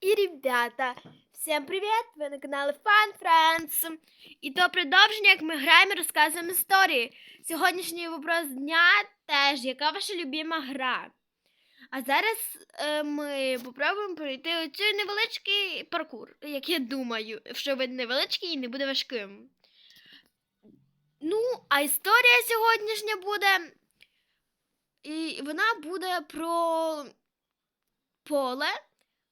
И, ребята, всем привет! Ви на каналі Fun Friends. І то продовження, як ми граємо і розказуємо історії. Сьогоднішній вопрос дня теж, яка ваша любима гра? А зараз е, ми попробуємо пройти оцю невеличкий паркур, як я думаю, що він невеличкий і не буде важким. Ну, а історія сьогоднішня буде. І вона буде про поле,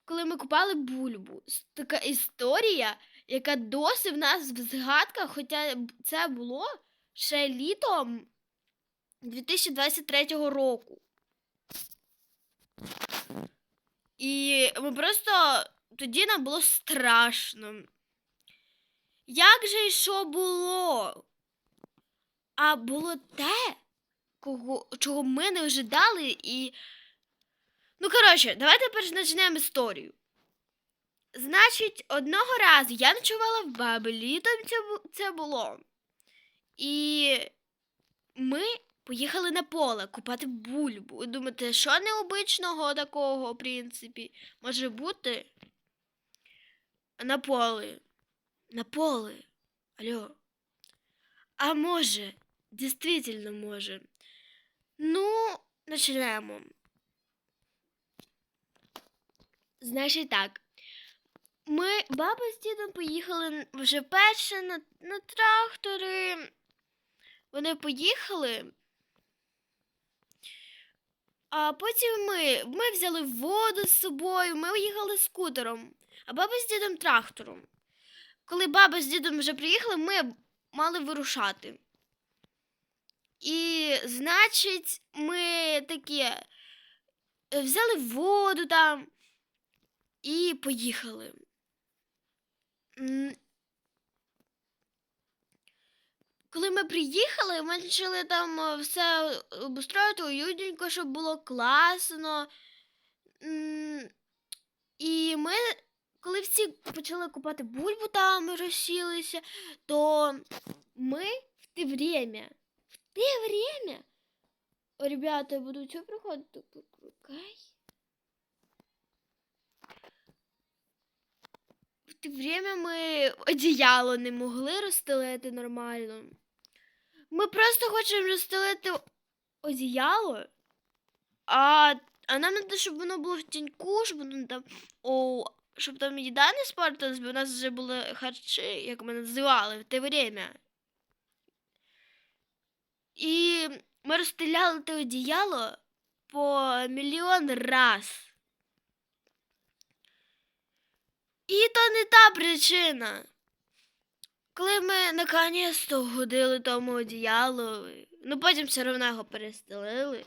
коли ми купали бульбу. Така історія, яка досі в нас в згадках, хоча це було ще літом 2023 року. І ми просто тоді нам було страшно. Як же і що було? А було те, кого, чого ми не ожидали, і. Ну, коротше, давайте почнемо історію. Значить, одного разу я ночувала в бабі, літом це, було. І ми поїхали на поле купати бульбу. І думаєте, що необичного такого, в принципі, може бути на поле. На поле. Алло. А може, дійсно може. Ну, почнемо. Значить так. Ми, баба з дідом поїхали вже перше на, на трактори. Вони поїхали. А потім ми, ми взяли воду з собою, ми їхали скутером, а баба з дідом трактором. Коли баба з дідом вже приїхали, ми мали вирушати. І, значить, ми такі е, взяли воду там і поїхали. Коли ми приїхали, ми почали там е, все обустроїти уютненько, щоб було класно. І ми, коли всі почали купати бульбу там розсілися, то ми в те время, в те время, ребята, я буду що приходити? Окей. В те время ми одіяло не могли розстелити нормально. Ми просто хочемо розстелити одіяло, а, а нам треба, щоб воно було в тіньку, щоб воно там. О, щоб там їда не спортилась, бо у нас вже були харчі, як ми називали в те время. І ми розстеляли те одіяло по мільйон раз. І то не та причина. Коли ми наконець-то годили тому одіялу, ну потім все одно його перестелили,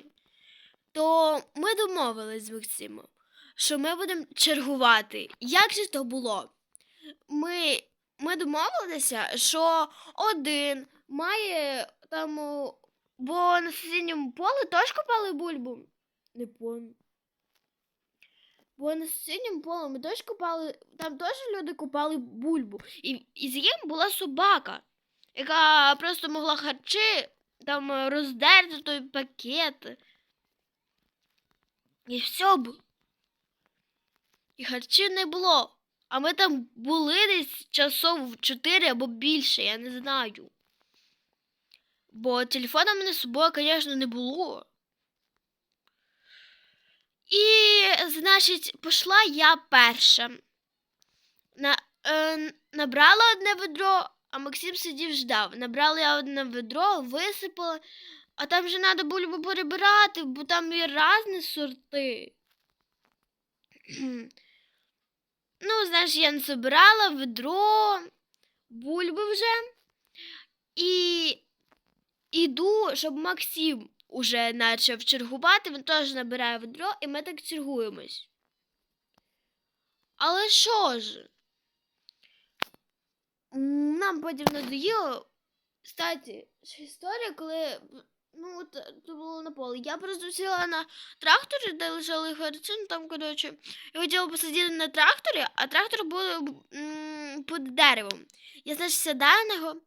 то ми домовились з Максимом, що ми будемо чергувати. Як же то було? Ми, ми домовилися, що один має там, бо на сусідньому полі теж копали бульбу. Не помню. Бо на сусідньому полі ми теж купали, там теж люди купали бульбу. І, і з їм була собака, яка просто могла харчі там роздерти той пакет. І все було. І харчів не було. А ми там були десь часов 4 або більше, я не знаю. Бо телефона мене з собою, звісно, не було. І, значить, пішла я перша. На, е, набрала одне ведро, а Максим сидів ждав. Набрала я одне ведро, висипала, а там же треба бульбу перебирати, бо там є різні сорти. ну, знаєш, я не собирала ведро, бульби вже. І іду, щоб Максим уже почав чергувати, він теж набирає ведро, і ми так чергуємось. Але що ж? Нам потім надоїло. Кстати, історія, коли. Ну, це було на полі. Я просто сіла на тракторі, де лежали харчі, ну, там, коротше, я хотіла посидіти на тракторі, а трактор був під деревом. Я, значить, сідаю на нього,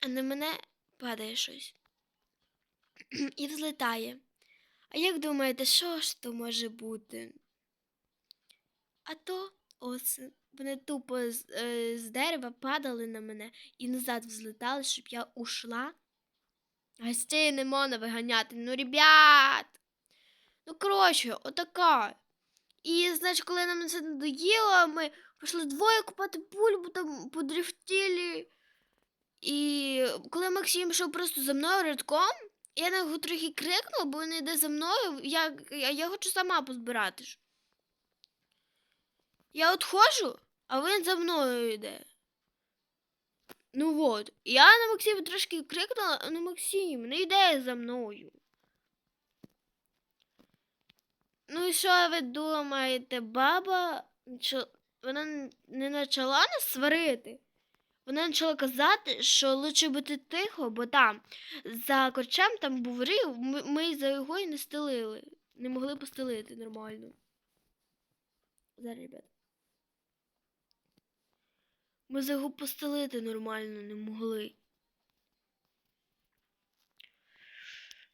а на мене падає щось. і взлетає. А як думаєте, що ж то може бути? А то Ось вони тупо з, е, з дерева падали на мене і назад взлетали, щоб я ушла. Гостей не можна виганяти. Ну, ребят. Ну, коротше, отака. І, значить, коли нам це надоїло, ми пішли двоє купати бульбу, там подрифтіли. І коли Максим йшов просто за мною рядком, я на його трохи крикнула, бо він йде за мною, я, я, я хочу сама позбирати. ж. Я от ходжу, а він за мною йде. Ну от. Я на Максима трошки крикнула, ну Максим, не йде за мною. Ну і що ви думаєте, баба вона не почала нас сварити? Вона почала казати, що лучше бути тихо, бо там за корчем там був рив, ми, ми за його і не стелили. Не могли постелити нормально. Зараз, ребят. Ми за його постелити нормально не могли.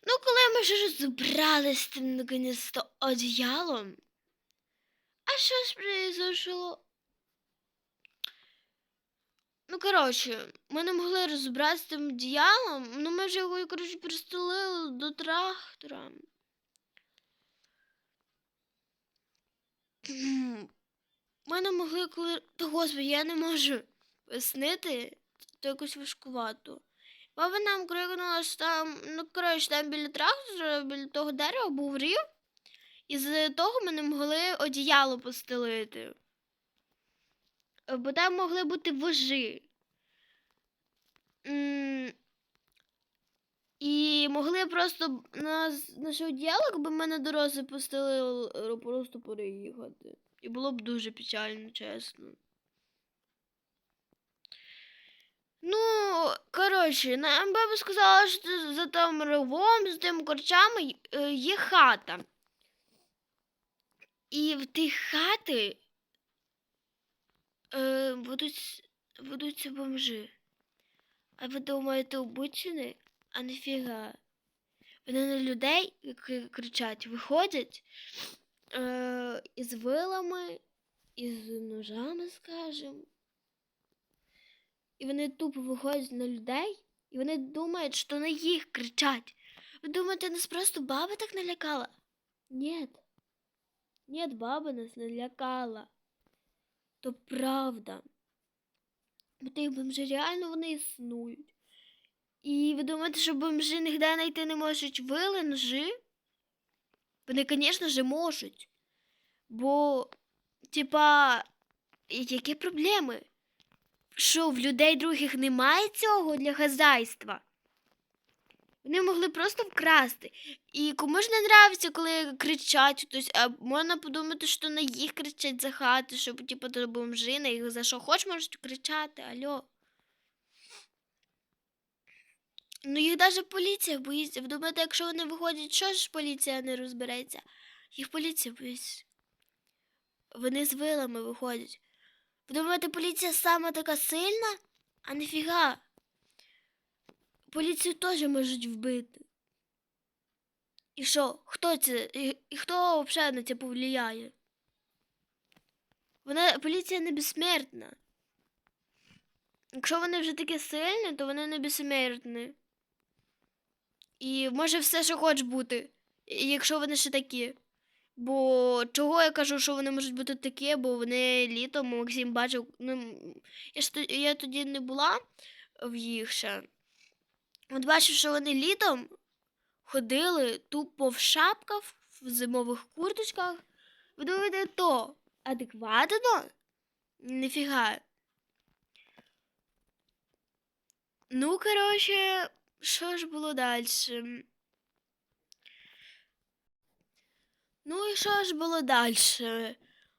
Ну, коли ми вже розібрались з тим наконець-то одіялом. А що ж произошло? Ну, коротше, ми не могли розібратися з тим одіялом, ну ми вже його, коротше, пристелили до трактора. Ми не могли коли. Та господи, я не можу пояснити, то якось важкувато. Баба нам крикнула, що там, ну коротше, там біля трактора, біля того дерева був рів, і з того ми не могли одіяло постелити. Бо там могли бути вожі. І могли просто нас наше одіяло, якби ми на дорозі постелили, е, просто переїхати. І було б дуже печально, чесно. Ну, коротше, нам баба сказала, що за тим ривом, з тим корчами е, є хата. І в тій хати е, будуть бомжи. А ви думаєте, обучені? А ніфіга. Вони на людей, кричать, виходять е, із вилами, із ножами, скажімо. І вони тупо виходять на людей, і вони думають, що на їх кричать. Ви думаєте, нас просто баба так налякала? Ні. Ні, баба нас не лякала. То правда. Тих бомжі реально вони існують. І ви думаєте, що бомжі ніде знайти не можуть виленжі? Вони, звісно ж, можуть. Бо, типа, які проблеми? Що в людей других немає цього для хазяйства? Вони могли просто вкрасти. І кому ж не нравиться, коли кричать хтось, а можна подумати, що на їх кричать за хати, щоб типу то бомжи, на їх за що хоч можуть кричати, альо. Ну їх навіть поліція боїться. Ви думаєте, якщо вони виходять, що ж поліція не розбереться? Їх поліція боїться. Вони з вилами виходять. Ви думаєте, поліція сама така сильна? А ніфіга. Поліцію теж можуть вбити. І що? Хто це? І, і хто взагалі на це повлияє? Вона поліція не безсмертна. Якщо вони вже такі сильні, то вони не безсмертні. І може все, що хоч бути, якщо вони ще такі. Бо чого я кажу, що вони можуть бути такі, бо вони літом Максим бачив. Ну, я ж я тоді не була в їх ще. От бачив, що вони літом ходили тупо в шапках, в зимових курточках. Ви думаєте, то адекватно? Ніфіга. Ну, коротше, що ж було далі? Ну і що ж було далі?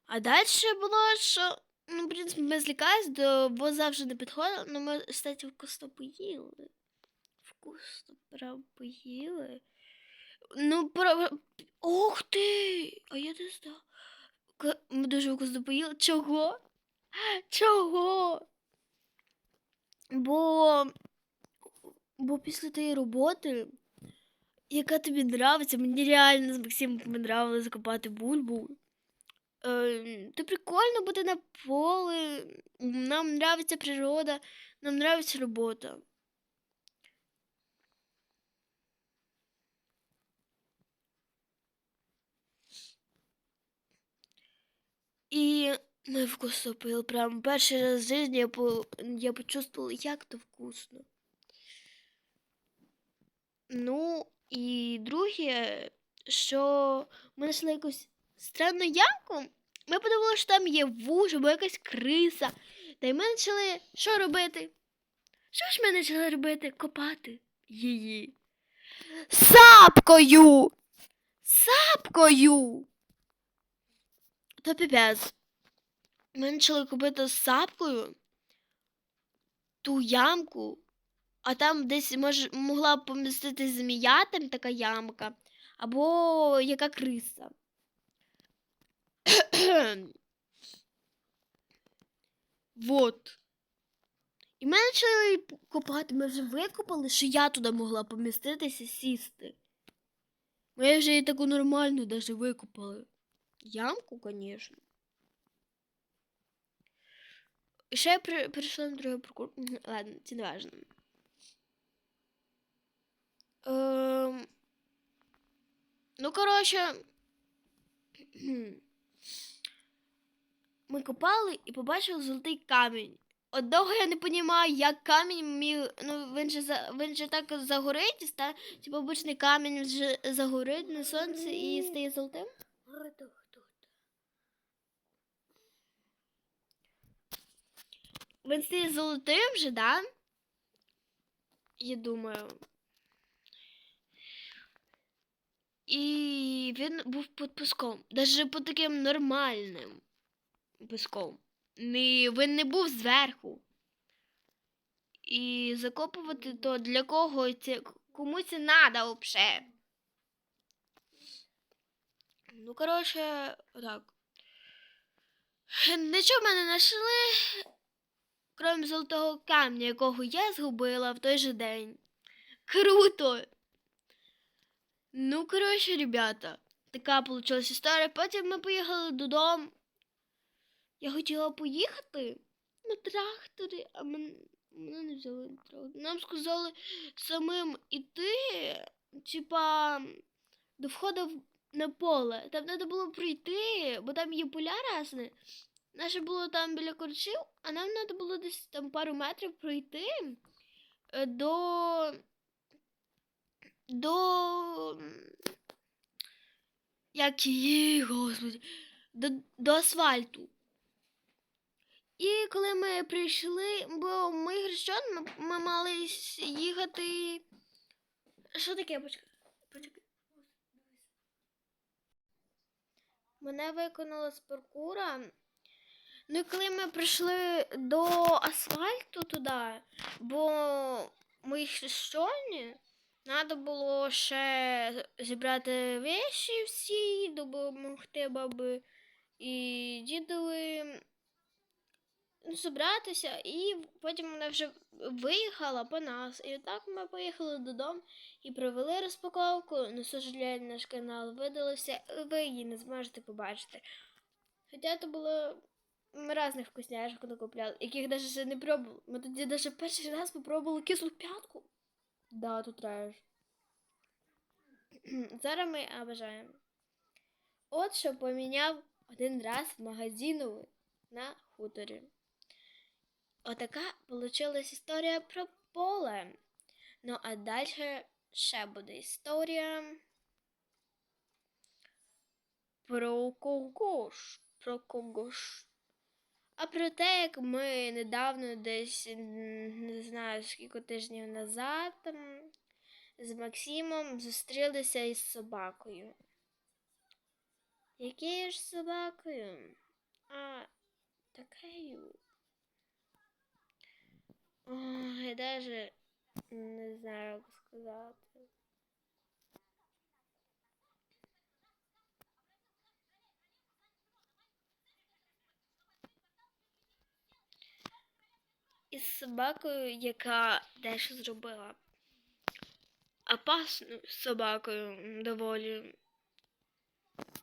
А далі було, що, ну, в принципі, ми злякались, бо завжди не підходили, ну ми, кстати, вкусно поїли. Вкусно прям поїли. Ну, про... Ох ти! А я не знала. К- Ми дуже вкусно поїли. Чого? Чого? Бо, бо після тієї роботи, яка тобі нравиться, мені реально з Максимом нравилось копати бульбу. Е, прикольно бути на полі. Нам нравиться природа, нам нравиться робота. Ми вкусно пили. Прям перший раз в житті я, по, я почувствовала, як то вкусно. Ну, і друге, що ми знайшли якусь странну ямку. Ми подумали, що там є вуж або якась криса. Та й ми почали що робити? Що ж ми почали робити? Копати її. Сапкою! Сапкою! То піпець. Ми почали купити з сапкою ту ямку, а там десь мож, могла помістити змія, там така ямка, або яка криса. вот. І ми почали копати, ми вже викопали, що я туди могла поміститися сісти. Ми вже і таку нормальну даже викопали. Ямку, звісно. І ще я при- перейшла на другий прокур. Ладно, це не важно. Ем... Ну, коротше. Ми копали і побачили золотий камінь. Одного я не розумію, як камінь міг. Ну, він же, за... він же так загорить, ста... типу обичний камінь вже загорить на сонці і стає золотим. Він стає золотим вже, да? Я думаю. І він був під піском. Даже під таким нормальним піском. Не, він не був зверху. І закопувати то для кого це кому це надо взагалі. Ну, коротше, так. Нічого мене знайшли, крім золотого камня, якого я згубила в той же день. Круто! Ну, коротше, ребята, така получилась історія. Потім ми поїхали додому. Я хотіла поїхати на тракторі, а мене, не взяли на трактор. Нам сказали самим іти, типа, до входу на поле. Там треба було пройти, бо там є поля різні. Наше було там біля корчів, а нам треба було десь там пару метрів пройти е, до. До. Як її, господи, до, до асфальту. І коли ми прийшли, бо ми хрещен, ми, ми мали їхати. Що таке? Почекай. Почекай. Мене виконала з паркура. Ну і коли ми прийшли до асфальту туди, бо ми хрещені, треба було ще зібрати вещі всі, допомогти баби і дідові ну, зібратися, і потім вона вже виїхала по нас. І так ми поїхали додому і провели розпаковку. Ну, сожаляю, наш канал видалився, ви її не зможете побачити. Хоча це було ми різних вкусняшок накупляли, яких ще не пробували. Ми тоді навіть перший раз попробували кислу п'ятку. Да, тут треш. Зараз ми обожаємо. От що поміняв один раз в магазиновий на хуторі. Отака получилась історія про поле. Ну, а далі ще буде історія про кого ж? Про кого ж? А про те, як ми недавно десь не знаю скільки тижнів назад з Максимом зустрілися із собакою. Якою ж собакою? А такою. Ой, я даже не знаю, як сказати. Із собакою, яка дещо зробила. Опасною собакою доволі.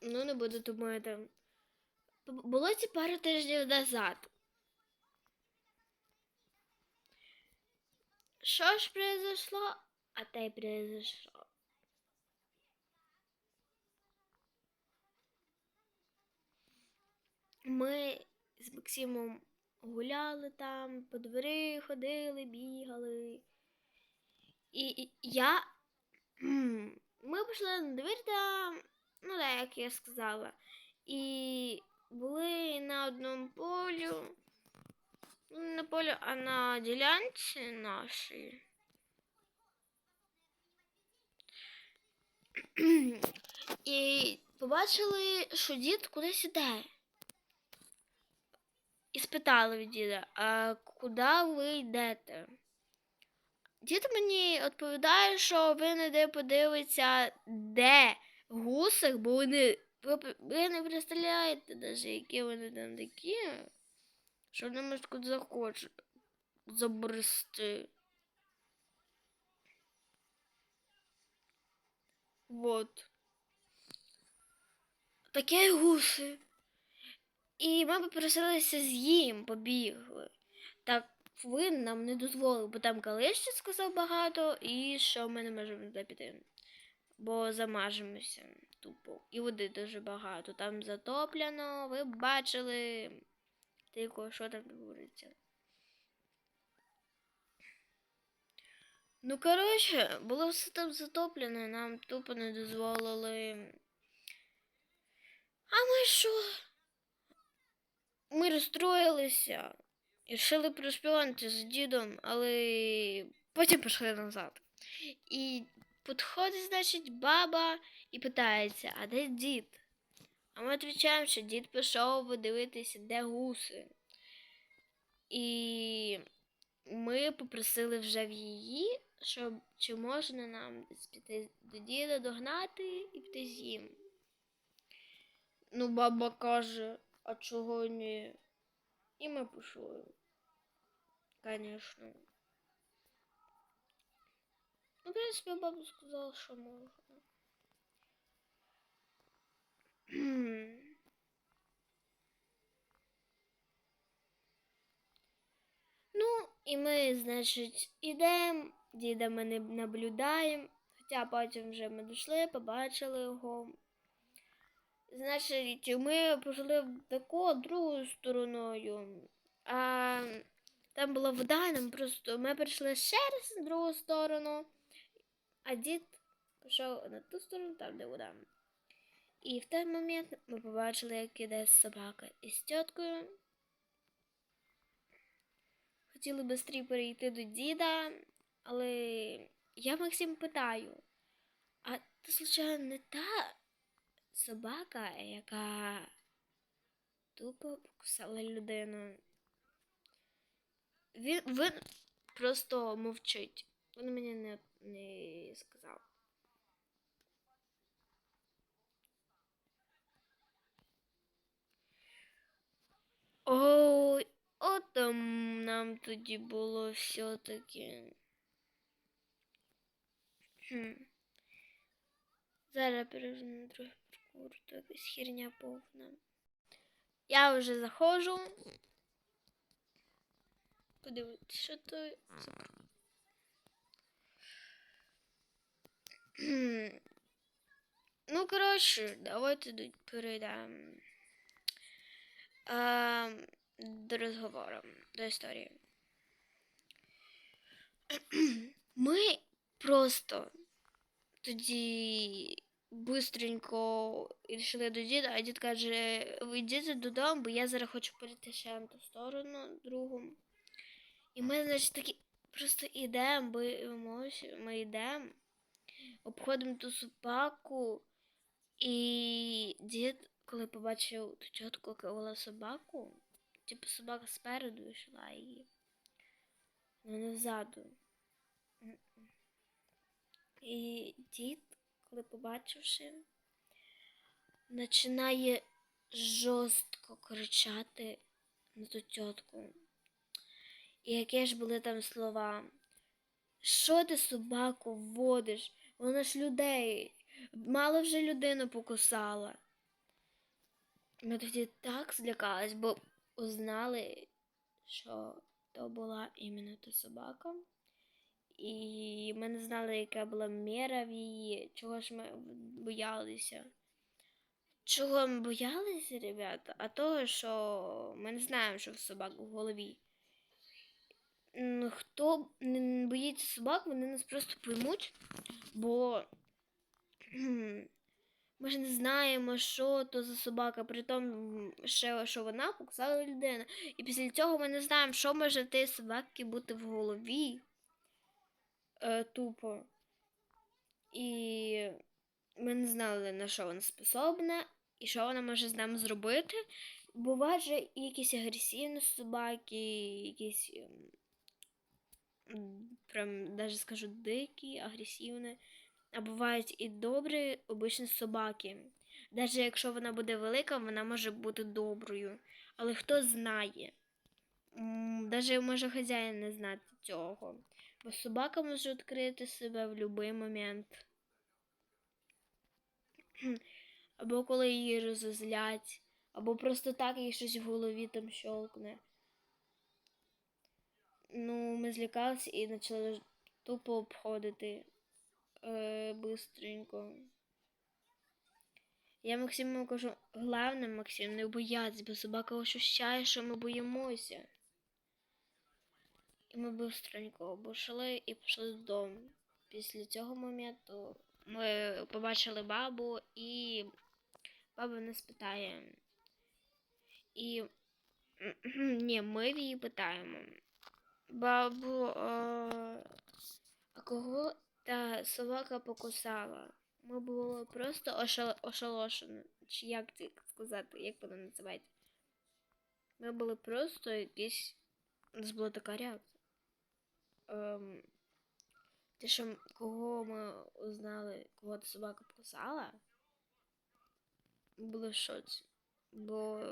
Ну, не буду думати. було ці пару тижнів назад. Що ж произошло? А те й произошло. Ми з Максимом гуляли там, по дворі ходили, бігали. І, я. Ми пішли на двір там, ну так, як я сказала. І були на одному полю. На полю, а на ділянці нашій. І побачили, що дід кудись іде. І спитали від діда, а куди ви йдете? Дід мені відповідає, що він іде подивитися, де гусик, бо вони. Ви, ви не представляєте навіть, які вони там такі, що вони можуть куди захочуть забрести. Вот. Такі гуси. І ми попросилися з їм, побігли. Так він нам не дозволив, бо там калище сказав багато, і що ми не можемо туди піти. Бо замажемося тупо. І води дуже багато. Там затоплено, ви бачили. Тільки що там говориться. Ну, коротше, було все там затоплено, нам тупо не дозволили. А ми що? Ми розстроїлися і вирішили проспівати з дідом, але потім пішли назад. І підходить, значить, баба і питається, а де дід? А ми відповідаємо, що дід пішов подивитися, де гуси. І ми попросили вже в її, щоб чи можна нам піти до діда догнати і піти з ним. Ну, баба каже, а чого ні? І ми пішли. Звісно. Ну, в принципі, баба сказала, що можна. Ну, і ми, значить, ідемо, діда ми не наблюдаємо, хоча потім вже ми дійшли, побачили його. Значить, ми пішли в таку другою стороною. А там була вода, нам просто ми прийшли ще раз на другу сторону, а дід пішов на ту сторону, там, де вода. І в той момент ми побачили, як іде собака із тіткою. Хотіли швидше перейти до діда, але я Максим питаю, а ти, случайно, не та собака, яка тупо покусала людину? Він, він просто мовчить. Він мені не, не сказав. Ой, от нам тоді було все-таки. Зараз перейду на другий паркур, то якась херня повна. Я вже заходжу. Подивитися, що то. Ну, коротше, давайте до- перейдемо. А, до розговору, до історії. Ми просто тоді бистренько йшли до діда, а дід каже, ви йдіть додому, бо я зараз хочу перейти ще на ту сторону другу. І ми, значить, такі просто йдемо, боїмося, ми йдемо, обходимо ту собаку, і дід, коли побачив ту яка вела собаку, типу собака спереду йшла і ну, не ззаду. І дід, коли побачивши, починає жорстко кричати на ту тітку. І які ж були там слова? Що ти собаку вводиш? Вона ж людей. Мало вже людину покусала. Ми тоді так злякались, бо узнали, що то була іменно та собака. І ми не знали, яка була міра в її, чого ж ми боялися. Чого ми боялися, ребята? А того, що ми не знаємо, що в собак у голові. Хто не боїться собак, вони нас просто поймуть, бо ми ж не знаємо, що то за собака, при тому, ще, що вона покусала людину. І після цього ми не знаємо, що може в тієї собаки бути в голові. Е, тупо. І ми не знали, на що вона способна і що вона може з нами зробити. Бувають же якісь агресивні собаки, якісь ем, прям даже скажу дикі, агресивні. А бувають і добрі обичні собаки. Навіть якщо вона буде велика, вона може бути доброю. Але хто знає? Навіть може хазяїн не знати цього. Бо собака може відкрити себе в будь-який момент. Або коли її розозлять, або просто так їй щось в голові там щолкне. Ну, ми злякалися і почали тупо обходити е, бистренько. Я Максиму кажу, головне, Максим, не боятися, бо собака ощущає, що ми боїмося. І ми бистренько обійшли і пішли додому. Після цього моменту ми побачили бабу, і баба нас питає. І ні, ми її питаємо. Бабу, а кого та собака покусала? Ми були просто ошал- ошалошені. Чи як це сказати, як вона називається? Ми були просто якісь. У нас була така реакція. Ем, те, що кого ми узнали, кого собака покусала, ми були в шоці. Бо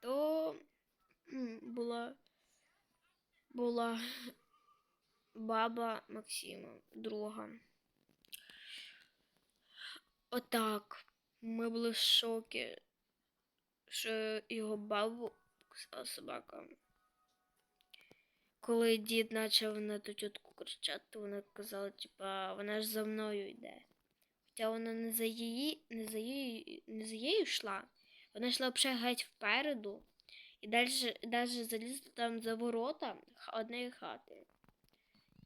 то була, була баба Максима, друга. Отак. Ми були в шокі, що його бабу покусала собака. Коли дід почав на ту тітку кричати, вона казала, типа, вона ж за мною йде. Хоча вона не за її, не за її, не за її йшла. Вона йшла взагалі геть впереду і далі, далі залізла там за ворота однієї хати.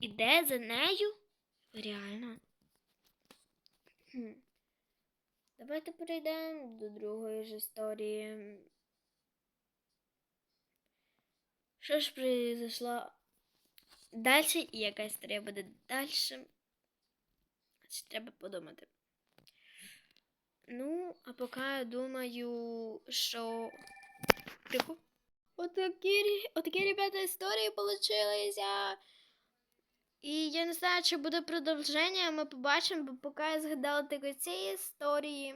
Іде за нею? Реально. Хм. Давайте перейдемо до другої ж історії. Що ж произошло далі і яка історія буде далі? Треба подумати. Ну, а поки я думаю, що. Тихо. Отакі, отакі ребята історії получилися. І я не знаю, чи буде продовження, ми побачимо, бо поки я згадала тільки ці історії.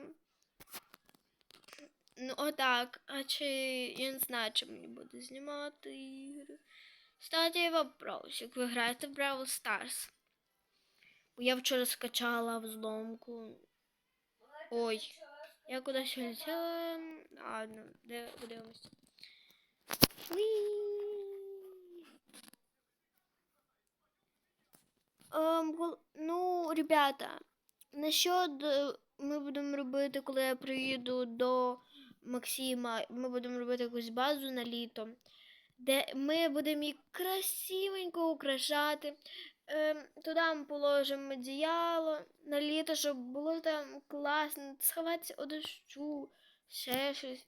Ну, отак. А чи я не знаю, чи мені буде знімати ігри. Кстати, вопросик. Ви граєте в Brawl Stars? Бо я вчора скачала взломку. Ой. Я кудись улетіла. Ладно, де подивимось. Ем, ну, ребята, насчет е, ми будемо робити, коли я приїду до Максима, ми будемо робити якусь базу на літо, де ми будемо її красивенько украшати. Ем, туди ми положимо одіяло на літо, щоб було там класно, сховатися у дощу, ще щось.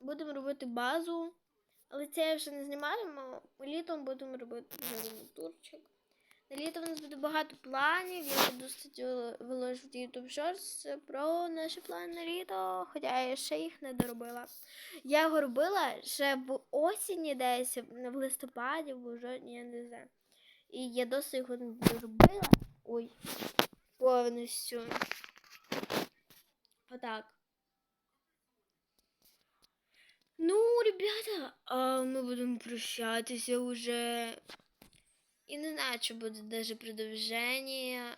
Будемо робити базу, але це вже не знімаємо. Літом будемо робити турчик. На літо в нас буде багато планів. Я буду статтю виложити в YouTube Shorts про наші плани на літо, хоча я ще їх не доробила. Я його робила ще в осені десь, в листопаді, в жовтні, я не знаю. І я досить його не доробила. Ой, повністю. Отак. Ну, ребята, а ми будемо прощатися уже. И не знаю, чи буде даже продовження.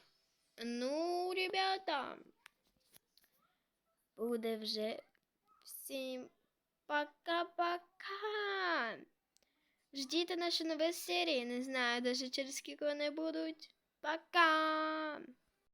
Ну, ребята, буде вже Всім пока-пока. Ждіть наші нові серії. Не знаю даже через скільки вони будуть. Пока!